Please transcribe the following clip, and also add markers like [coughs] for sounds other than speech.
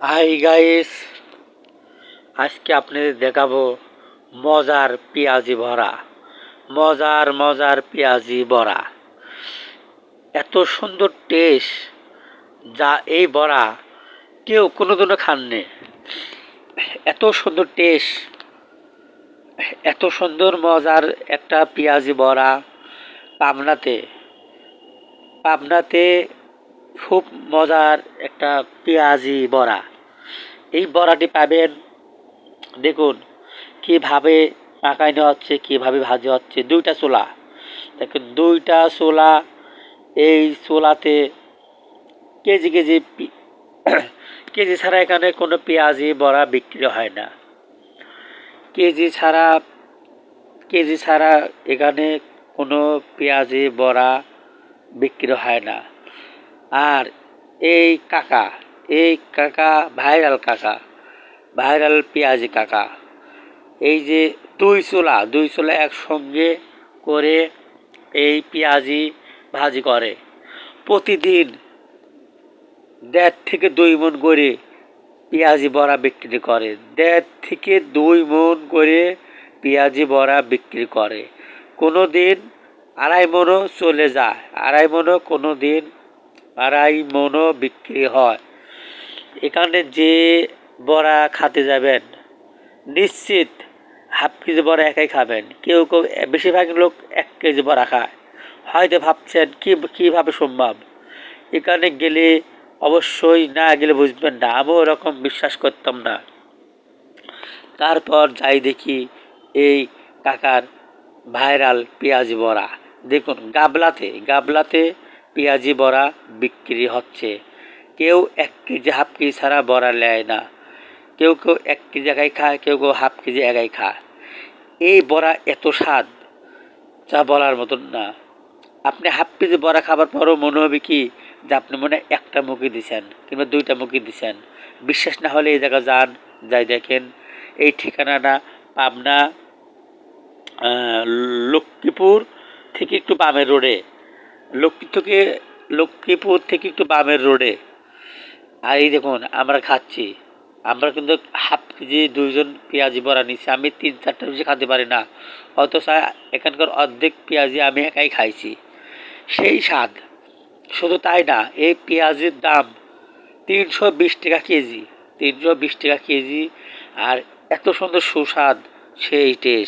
Hi guys আজকে আপনাদের দেখাবো মজার পেঁয়াজি ভরা। মজার মজার পেঁয়াজি বড়া এত সুন্দর টেস্ট যা এই বড়া কেউ কোনোদিনও খাননি। এত সুন্দর টেস্ট এত সুন্দর মজার একটা পেঁয়াজি বড়া পাবনাতে। পাবনাতে খুব মজার একটা পেঁয়াজি বড়া। এই বড়াটি পাবেন, দেখুন, কীভাবে পাকাই পাকানো হচ্ছে, কীভাবে ভাজা হচ্ছে, দুইটা চোলা। দেখুন, দুইটা চোলা, এই চোলাতে কেজি কেজি [coughs] কেজি ছাড়া এখানে কোনো পেঁয়াজি বড়া বিক্রি হয় না। কেজি ছাড়া কেজি ছাড়া এখানে কোনো পেঁয়াজি বড়া বিক্রি হয় না। আর এই কাকা এই কাকা ভাইরাল কাকা, ভাইরাল পেঁয়াজি কাকা। এই যে দুই চুলা দুই চুলা একসঙ্গে করে এই পেঁয়াজি ভাজি করে। প্রতিদিন দেড় থেকে দুই মন করে পেঁয়াজি বড়া বিক্রি করে। দেড় থেকে দুই মন করে পেঁয়াজি বড়া বিক্রি করে। কোনো দিন আড়াই মনও চলে যায়, আড়াই মনও কোনো দিন আড়াই মনও বিক্রি হয়। এখানে যে বড়া খাতে যাবেন, নিশ্চিত হাফ কেজি বড়া একাই খাবেন। কেউ কেউ বেশিরভাগ লোক এক কেজি বড়া খায়। হয়তো ভাবছেন কী, কীভাবে সম্ভব? এখানে গেলে অবশ্যই না গেলে বুঝবেন না। আমিও ওরকম বিশ্বাস করতাম না। তারপর যাই দেখি এই কাকার ভাইরাল পেঁয়াজি বড়া। দেখুন, গাবলাতে গাবলাতে পেঁয়াজি বড়া বিক্রি হচ্ছে। কেউ এক কেজি, হাফ কেজি ছাড়া বড়া নেয় না। কেউ কেউ এক কেজি একাই খায়, কেউ কেউ হাফ কেজি একাই খায়। এই বড়া এত স্বাদ, যা বলার মতন না। আপনি হাফ কেজি বড়া খাবার পরও মনে হবে কি, যে আপনি মনে একটা মুখে দিছেন কিংবা দুইটা মুখে দিছেন। বিশ্বাস না হলে এই জায়গা যান, যাই দেখেন। এই ঠিকানাটা পাবনা লক্ষ্মীপুর থেকে একটু বামের রোডে। লক্ষ্মী থেকে লক্ষ্মীপুর থেকে একটু বামের রোডে। আর এই দেখুন, আমরা খাচ্ছি। আমরা কিন্তু হাফ কেজি দুইজন পেঁয়াজি বড়া নিচ্ছি। আমি তিন চারটা বেশি খেতে পারি না। অথচ এখানকার অর্ধেক পেঁয়াজি আমি একাই খাইছি। সেই স্বাদ। শুধু তাই না, এই পেঁয়াজের দাম তিনশো বিশ টাকা কেজি। তিনশো বিশ টাকা কেজি। আর এত সুন্দর সুস্বাদ, সেই টেস্ট